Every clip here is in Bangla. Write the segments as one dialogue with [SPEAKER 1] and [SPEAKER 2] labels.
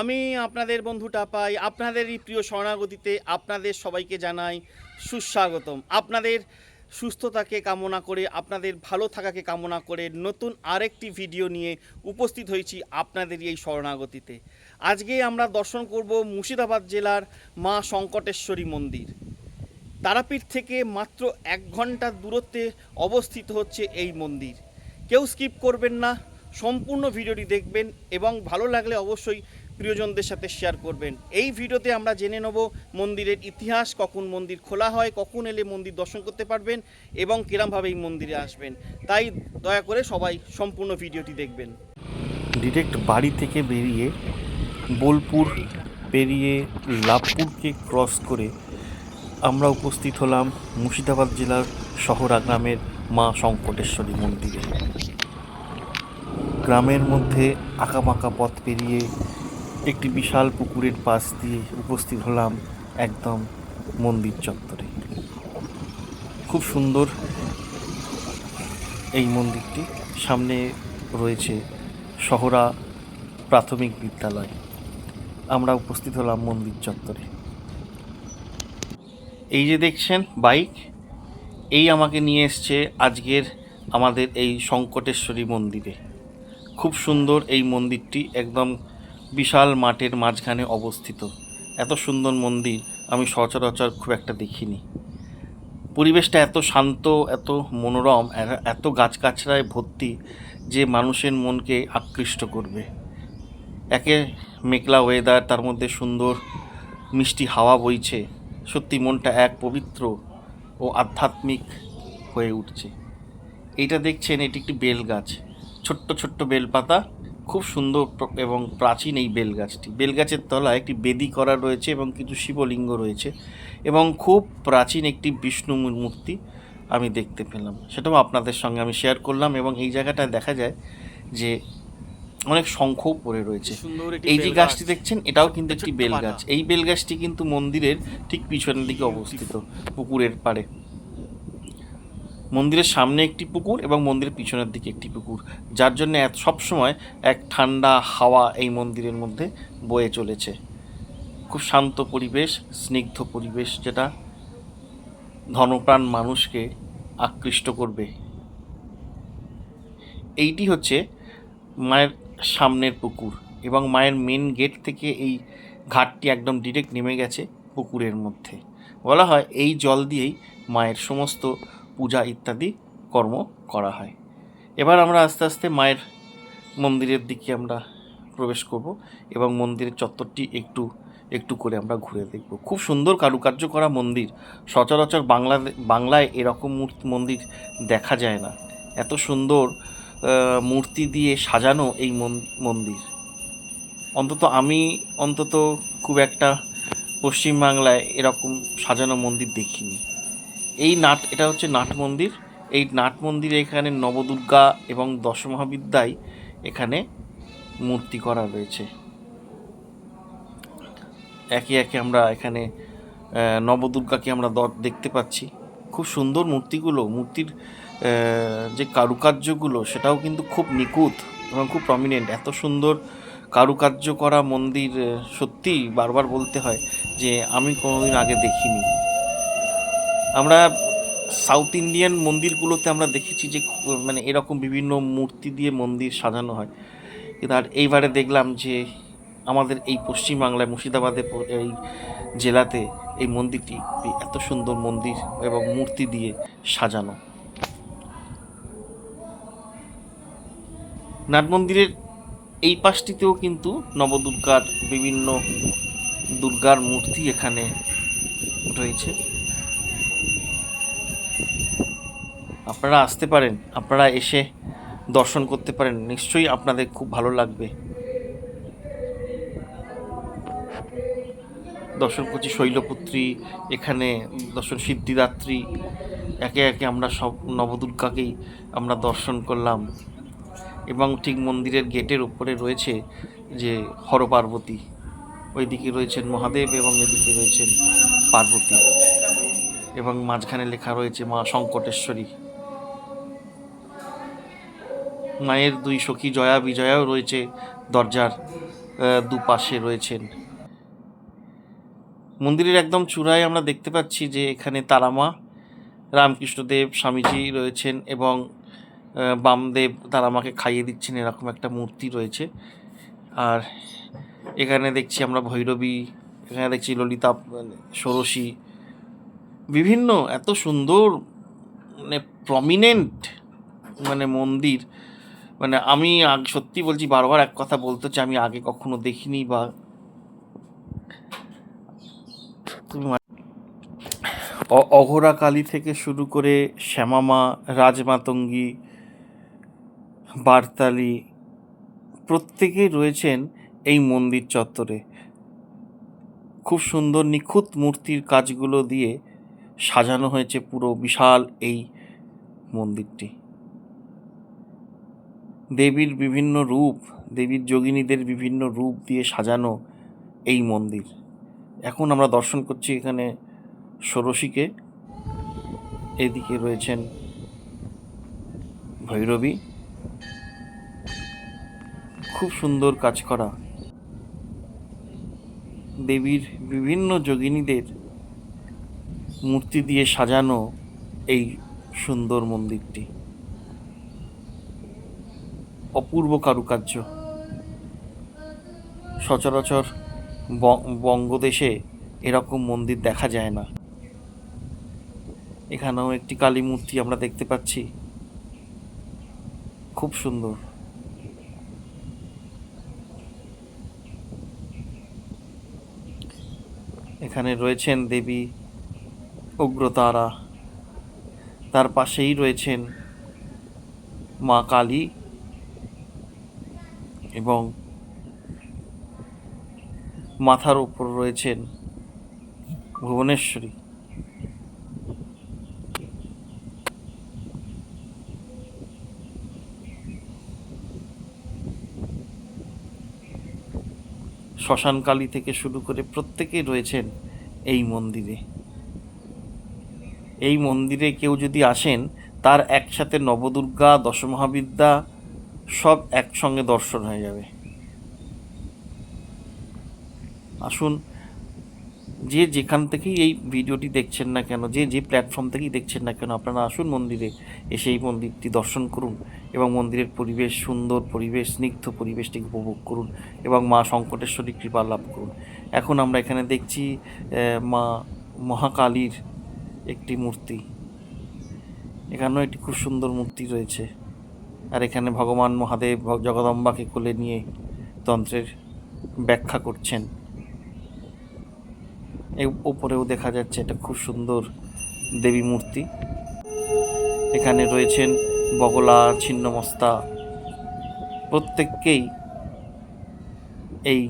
[SPEAKER 1] আমি আপনাদের বন্ধু টাপাই আপনাদেরই প্রিয় শরণাগতিতে আপনাদের সবাইকে জানাই সুস্বাগতম। আপনাদের সুস্থতাকে কামনা করে, আপনাদের ভালো থাকাকে কামনা করে নতুন আরেকটি ভিডিও নিয়ে উপস্থিত হয়েছি আপনাদেরই এই শরণাগতিতে। আজকে আমরা দর্শন করব মুর্শিদাবাদ জেলার মা সংকটেশ্বরী মন্দির। তারাপীঠ থেকে মাত্র এক ঘণ্টার দূরত্বে অবস্থিত হচ্ছে এই মন্দির। কেউ স্কিপ করবেন না, সম্পূর্ণ ভিডিওটি দেখবেন এবং ভালো লাগলে অবশ্যই প্রিয়জনদের সাথে শেয়ার করবেন। এই ভিডিওতে আমরা জেনে নেব মন্দিরের ইতিহাস, কখন মন্দির খোলা হয়, কখন এলে মন্দির দর্শন করতে পারবেন এবং কিরমভাবে এই মন্দিরে আসবেন। তাই দয়া করে সবাই সম্পূর্ণ ভিডিওটি দেখবেন।
[SPEAKER 2] ডিরেক্ট বাড়ি থেকে বেরিয়ে বোলপুর পেরিয়ে লাভপুরকে ক্রস করে আমরা উপস্থিত হলাম মুর্শিদাবাদ জেলার শহরা গ্রামের মা সংকটেশ্বরী মন্দিরে। গ্রামের মধ্যে আঁকাবাঁকা পথ পেরিয়ে একটি বিশাল পুকুরের পাশ দিয়ে উপস্থিত হলাম একদম মন্দির চত্বরে। খুব সুন্দর এই মন্দিরটি। সামনে রয়েছে শহরা প্রাথমিক বিদ্যালয়। আমরা উপস্থিত হলাম মন্দির চত্বরে। এই যে দেখছেন বাইক, এই আমাকে নিয়ে এসছে আজকের আমাদের এই সংকটেশ্বরী মন্দিরে। খুব সুন্দর এই মন্দিরটি, একদম বিশাল মাঠের মাঝখানে অবস্থিত। এত সুন্দর মন্দির আমি সচরাচর খুব একটা দেখিনি। পরিবেশটা এত শান্ত, এত মনোরম এত গাছগাছড়ায় ভর্তি যে মানুষের মনকে আকৃষ্ট করবে। একে মেঘলা ওয়েদার তার মধ্যে সুন্দর মিষ্টি হাওয়া বইছে। সত্যি মনটা এক পবিত্র ও আধ্যাত্মিক হয়ে উঠছে। এইটা দেখছেন, এটি একটি বেল গাছ। ছোট্ট ছোট্ট বেলপাতা খুব সুন্দর এবং প্রাচীন এই বেল গাছটি বেল গাছের তলায় একটি বেদি করা রয়েছে এবং কিছু শিবলিঙ্গ রয়েছে এবং খুব প্রাচীন একটি বিষ্ণু মূর্তি আমি দেখতে পেলাম। সেটাও আপনাদের সঙ্গে আমি শেয়ার করলাম এবং এই জায়গাটায় দেখা যায় যে অনেক শঙ্খও পড়ে রয়েছে। এই যে গাছটি দেখছেন এটাও কিন্তু একটি বেল গাছ এই বেল গাছটি কিন্তু মন্দিরের ঠিক পিছনের দিকে অবস্থিত পুকুরের পাড়ে। মন্দিরের সামনে একটি পুকুর এবং মন্দিরের পিছনের দিকে একটি পুকুর, যার জন্য সবসময় এক ঠান্ডা হাওয়া এই মন্দিরের মধ্যে বয়ে চলেছে। খুব শান্ত পরিবেশ, স্নিগ্ধ পরিবেশ যেটা ধনপ্রাণ মানুষকে আকৃষ্ট করবে। এইটি হচ্ছে মায়ের সামনের পুকুর এবং মায়ের মেন গেট থেকে এই ঘাটটি একদম ডিরেক্ট নেমে গেছে পুকুরের মধ্যে। বলা হয় এই জল দিয়েই মায়ের সমস্ত পূজা ইত্যাদি কর্ম করা হয়। এবার আমরা আস্তে আস্তে মায়ের মন্দিরের দিকে আমরা প্রবেশ করব এবং মন্দিরের চত্বরটি একটু একটু করে আমরা ঘুরে দেখব। খুব সুন্দর কারুকার্য করা মন্দির। সচরাচর বাংলা, বাংলায় এরকম মন্দির দেখা যায় না। এত সুন্দর মূর্তি দিয়ে সাজানো এই মন- মন্দির। অন্তত আমি অন্তত খুব একটা পশ্চিমবাংলায় এরকম সাজানো মন্দির দেখিনি। এই নাট এটা হচ্ছে নাট মন্দির এই নাট মন্দিরে এখানে নবদুর্গা এবং দশমহাবিদ্যায় এখানে মূর্তি করা রয়েছে। একে একে আমরা এখানে নবদুর্গাকে আমরা দেখতে পাচ্ছি। খুব সুন্দর মূর্তিগুলো মূর্তির যে কারুকার্যগুলো সেটাও কিন্তু খুব নিখুঁত এবং খুব প্রমিনেন্ট এত সুন্দর কারুকার্য করা মন্দির আহ, সত্যিই বারবার বলতে হয় যে আমি কোনোদিন আগে দেখিনি। আমরা সাউথ ইন্ডিয়ান মন্দিরগুলোতে আমরা দেখেছি যে মানে এরকম বিভিন্ন মূর্তি দিয়ে মন্দির সাজানো হয়। কিন্তু আর এইবারে দেখলাম যে, আমাদের এই পশ্চিমবাংলায়, মুর্শিদাবাদে এই জেলাতে এই মন্দিরটি এত সুন্দর মন্দির এবং মূর্তি দিয়ে সাজানো। নাট মন্দিরের এই পাশটিতেও কিন্তু নবদুর্গার বিভিন্ন দুর্গার মূর্তি এখানে রয়েছে। আপনারা আসতে পারেন, আপনারা এসে দর্শন করতে পারেন, নিশ্চয়ই আপনাদের খুব ভালো লাগবে। দর্শন করছি শৈলপুত্রী, এখানে দর্শন সিদ্ধিদাত্রী, একে একে আমরা সব নবদুর্গাকেই আমরা দর্শন করলাম। এবং ঠিক মন্দিরের গেটের উপরে রয়েছে যে হরপার্বতী, ওইদিকে রয়েছেন মহাদেব এবং এদিকে রয়েছেন পার্বতী। এবং মাঝখানে লেখা রয়েছে মা সংকটেশ্বরী মায়ের দুই সখী জয়া বিজয়াও রয়েছে দরজার দুপাশে রয়েছেন। মন্দিরের একদম চূড়ায় আমরা দেখতে পাচ্ছি যে এখানে তারামা, রামকৃষ্ণদেব, স্বামীজি রয়েছেন এবং বামদেব তারামাকে খাইয়ে দিচ্ছেন এরকম একটা মূর্তি রয়েছে। আর এখানে দেখছি আমরা ভৈরবী, এখানে দেখছি ললিতা, ষোড়শী, বিভিন্ন এত সুন্দর মানে প্রমিনেন্ট মানে মন্দির মানে আমি সত্যি বলছি, বারবার এক কথা বলতে চাই, আমি আগে কখনো দেখিনি বা তুমি অঘোরা কালী থেকে শুরু করে শ্যামামা, রাজমাতঙ্গী, বারতালি প্রত্যেকেই রয়েছেন এই মন্দির চত্বরে। খুব সুন্দর নিখুঁত মূর্তির কাজগুলো দিয়ে সাজানো হয়েছে পুরো বিশাল এই মন্দিরটি। দেবীর বিভিন্ন রূপ, দেবীর যোগিনীদের বিভিন্ন রূপ দিয়ে সাজানো এই মন্দির। এখন আমরা দর্শন করছি এখানে ষোড়শীকে। এদিকে রয়েছেন ভৈরবী। খুব সুন্দর কাজ করা। দেবীর বিভিন্ন যোগিনীদের মূর্তি দিয়ে সাজানো এই সুন্দর মন্দিরটি। অপূর্ব কারুকার্য। সচরাচর বঙ্গদেশে এরকম মন্দির দেখা যায় না। এখানেও একটি কালী মূর্তি আমরা দেখতে পাচ্ছি। খুব সুন্দর। এখানে রয়েছেন দেবী উগ্রতারা তার পাশেই রয়েছেন মা কালী এবং মাথার উপর রয়েছেন ভুবনেশ্বরী। শ্মশানকালী থেকে শুরু করে প্রত্যেকেই রয়েছেন এই মন্দিরে। এই মন্দিরে কেউ যদি আসেন, তার একসাথে নবদুর্গা, দশমহাবিদ্যা সব একসঙ্গে দর্শন হয়ে যাবে। আসুন, যে যেখান থেকেই এই ভিডিওটি দেখছেন না কেন, যে যে প্ল্যাটফর্ম থেকেই দেখছেন না কেন, আপনারা আসুন মন্দিরে, এসে এই মন্দিরটি দর্শন করুন এবং মন্দিরের পরিবেশ সুন্দর, পরিবেশ স্নিগ্ধ পরিবেশটিকে উপভোগ করুন এবং মা সংকটেশ্বরী কৃপা লাভ করুন। এখন আমরা এখানে দেখছি মা মহাকালীর একটি মূর্তি। এখানেও একটি খুব সুন্দর মূর্তি রয়েছে। আর এখানে ভগবান মহাদেব জগদম্বাকে কোলে নিয়ে তন্ত্রের ব্যাখ্যা করছেন। এই উপরেও দেখা যাচ্ছে এটা খুব সুন্দর দেবী মূর্তি। এখানে রয়েছেন বগলা, ছিন্নমস্তা, প্রত্যেককেই এই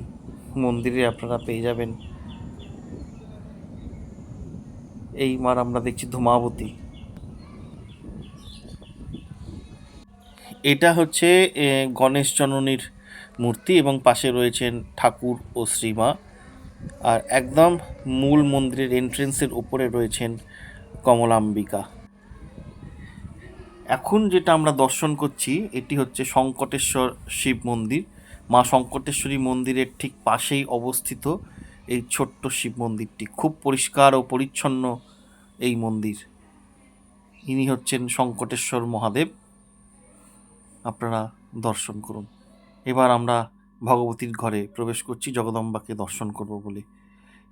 [SPEAKER 2] মন্দিরে আপনারা পেয়ে যাবেন। এই মার আমরা দেখছি ধূমাবতী। এটা হচ্ছে গণেশ জননীর মূর্তি এবং পাশে রয়েছেন ঠাকুর ও শ্রীমা। আর একদম মূল মন্দিরের এন্ট্রেন্সের উপরে রয়েছেন কমলাম্বিকা। এখন যেটা আমরা দর্শন করছি, এটি হচ্ছে শঙ্কটেশ্বর শিব মন্দির। মা শঙ্কটেশ্বরী মন্দিরের ঠিক পাশেই অবস্থিত এই ছোট্ট শিব মন্দিরটি। খুব পরিষ্কার ও পরিচ্ছন্ন এই মন্দির। ইনি হচ্ছেন শঙ্কটেশ্বর মহাদেব। আপনারা দর্শন করুন। এবার আমরা ভগবতীর ঘরে প্রবেশ করছি জগদম্বাকে দর্শন করব বলে।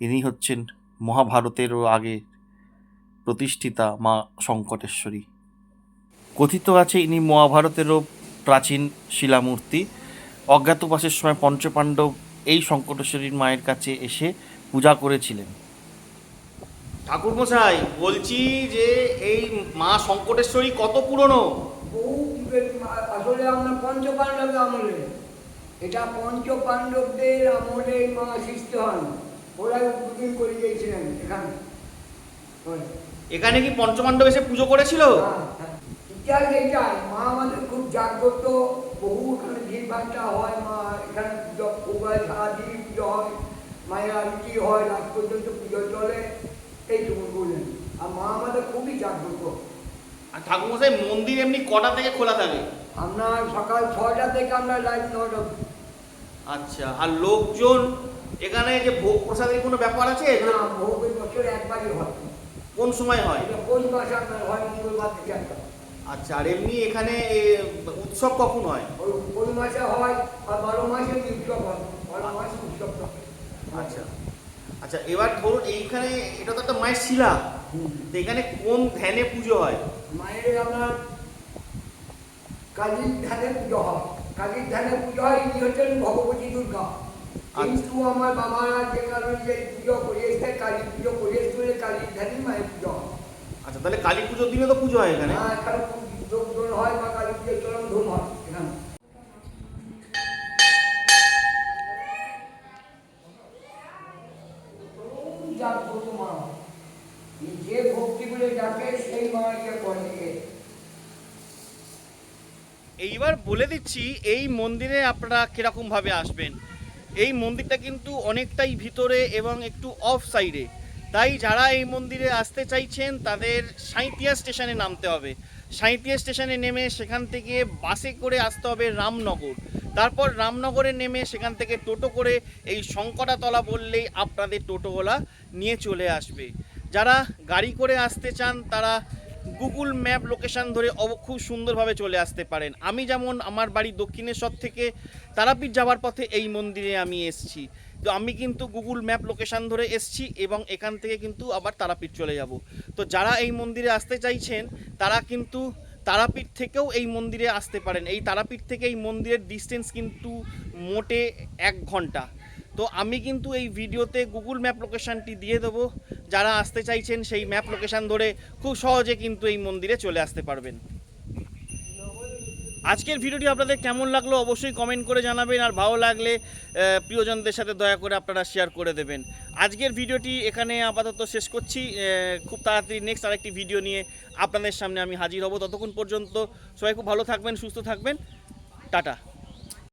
[SPEAKER 2] ইনি হচ্ছেন মহাভারতেরও আগে প্রতিষ্ঠিতা মা শঙ্কটেশ্বরী। কথিত আছে ইনি মহাভারতেরও প্রাচীন শিলামূর্তি। অজ্ঞাতবাসের সময় পঞ্চপাণ্ডব এই শঙ্কটেশ্বরীর মায়ের কাছে এসে পূজা করেছিলেন।
[SPEAKER 1] ঠাকুর মশাই বলছি যে এই মা শঙ্কটেশ্বরী কত পুরনো?
[SPEAKER 3] আসলে আমরা পঞ্চ আমলে। এটা পঞ্চ পাণ্ডবদের আমলে মা সৃষ্টি হন। ওরাই উদ্বোধন করে গিয়েছিলেন এখানে।
[SPEAKER 1] এখানে কি পঞ্চপাণ্ডব এসে পুজো করেছিল?
[SPEAKER 3] হ্যাঁ, হ্যাঁ। ইতিহাস এইটাই। মা আমাদের খুব জাগ্রত। বহু এখানে ভিড় ভাট্টা হয় মা। এখানে উভয় সারাদিন পুজো হয়। মায়ের আরতি হয় রাত পর্যন্ত পুজো চলে। এইটুকু বললেন। আর মা আমাদের খুবই জাগ্রত।
[SPEAKER 1] আর ঠাকুর মশাই মন্দির এমনি কটা থেকে খোলা থাকে?
[SPEAKER 3] আমরা সকাল ছয়টা থেকে আমরা লাইভ নটা।
[SPEAKER 1] আচ্ছা আর লোকজন এখানে যে ভোগ প্রসাদের কোনো ব্যাপার আছে?
[SPEAKER 3] না ভোগের বছর একবারই হয়।
[SPEAKER 1] কোন সময় হয়?
[SPEAKER 3] কোন মাসে আপনার হয়? মঙ্গলবার থেকে একটা।
[SPEAKER 1] আচ্ছা আর এমনি এখানে উৎসব কখন হয়?
[SPEAKER 3] ওই কোন মাসে হয় আর বারো মাসে উৎসব হয়? বারো মাসে উৎসব
[SPEAKER 1] আচ্ছা আচ্ছা এবার ধরুন এইখানে এটা তো একটা মায়ের শিলা। এখানে কোন ধ্যানে পুজো হয়?
[SPEAKER 3] মায়ের আমার কালীর ধানে পুজো হয়। কালীর ধানে পুজো হয় ইনি হচ্ছেন ভগবতী দুর্গা। কিন্তু আমার বাবা যে কারণে যে পুজো করে এসছে কালী পুজো করে এসছে কালীর ধানে মায়ের পুজো হয়।
[SPEAKER 1] আচ্ছা তাহলে কালী পুজোর দিনে তো পুজো হয় এখানে?
[SPEAKER 3] হ্যাঁ এখানে
[SPEAKER 1] দিচ্ছি, এই মন্দিরে আপনারা কীরকমভাবে আসবেন? এই মন্দিরটা কিন্তু অনেকটাই ভিতরে এবং একটু অফ সাইডে তাই যারা এই মন্দিরে আসতে চাইছেন, তাদের সাঁইতিয়া স্টেশনে নামতে হবে। সাঁইতিয়া স্টেশনে নেমে সেখান থেকে বাসে করে আসতে হবে রামনগর। তারপর রামনগরে নেমে সেখান থেকে টোটো করে এই শঙ্করাতলা বললেই আপনাদের টোটোওয়ালা নিয়ে চলে আসবে। যারা গাড়ি করে আসতে চান, তারা গুগল ম্যাপ লোকেশন ধরে অব- খুব সুন্দরভাবে চলে আসতে পারেন। আমি যেমন আমার বাড়ি দক্ষিণেশ্বর থেকে তারাপীঠ যাওয়ার পথে এই মন্দিরে আমি এসছি। তো আমি কিন্তু গুগল ম্যাপ লোকেশন ধরে এসছি এবং এখান থেকে কিন্তু আবার তারাপীঠ চলে যাব। তো যারা এই মন্দিরে আসতে চাইছেন, তারা কিন্তু তারাপীঠ থেকেও এই মন্দিরে আসতে পারেন। এই তারাপীঠ থেকে এই মন্দিরের ডিস্টেন্স কিন্তু মোটে এক ঘণ্টা। তো আমি কিন্তু এই ভিডিওতে গুগল ম্যাপ লোকেশানটি দিয়ে দেবো। যারা আসতে চাইছেন সেই ম্যাপ লোকেশান ধরে খুব সহজে কিন্তু এই মন্দিরে চলে আসতে পারবেন। আজকের ভিডিওটি আপনাদের কেমন লাগল অবশ্যই কমেন্ট করে জানাবেন, আর ভালো লাগলে প্রিয়জনদের সাথে দয়া করে আপনারা শেয়ার করে দেবেন। আজকের ভিডিওটি এখানে আপাতত শেষ করছি। খুব তাড়াতাড়ি নেক্সট আরেকটি ভিডিও নিয়ে আপনাদের সামনে আমি হাজির হব। ততক্ষণ পর্যন্ত সবাই খুব ভালো থাকবেন, সুস্থ থাকবেন। টাটা।